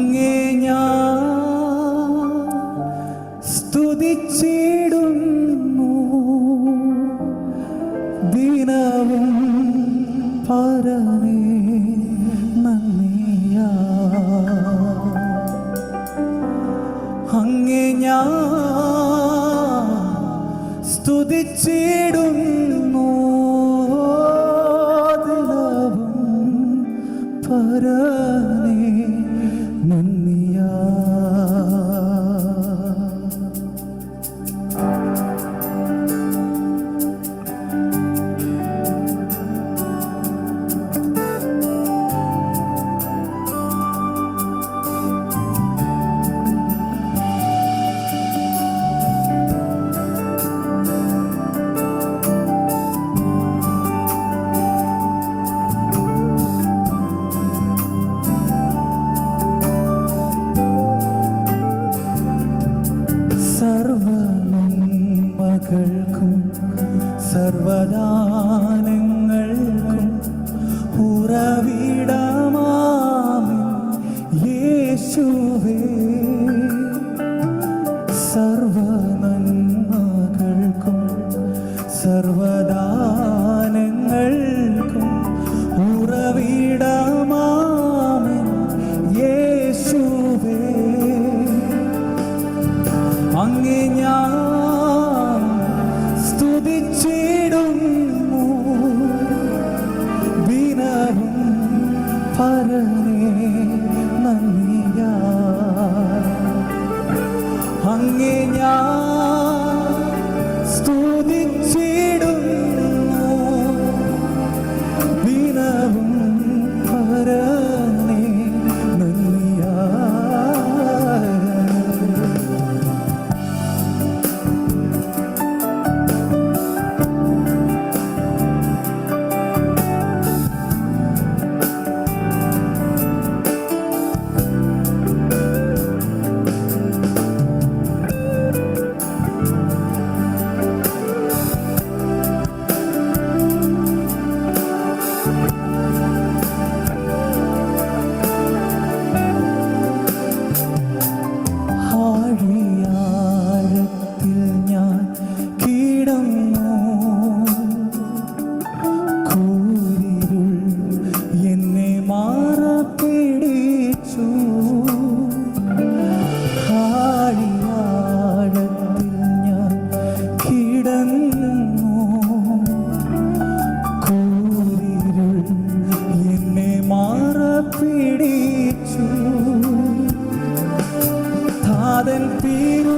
അങ്ങേ ഞാൻ സ്തുതിച്ചിടുന്നു. ദിനവും പരമേ നന്ദിയാ. അങ്ങേ ഞാൻ സ്തുതിച്ചിടുന്നു. ദിനവും പരമേ നന്ദിയാ സർവനന്മകൾക്കും സർവദാനങ്ങൾക്കും ഉറവിടമാമിൻ യേശുവേ. സർവനന്മകൾക്കും സർവദാനങ്ങൾക്കും ഉറവിടമാമിൻ യേശുവേ. അങ്ങേ ഞാൻ പരനേ നന്ദിയാ അങ്ങേ ഞാൻ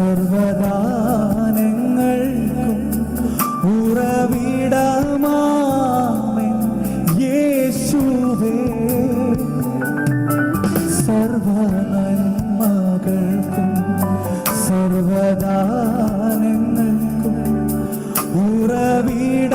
സർവദാനങ്ങൾക്കും ഉറവിടമാമൻ യേശുവേ. സർവനന്മകൾക്കും സർവദാനങ്ങൾക്കും ഉറവിട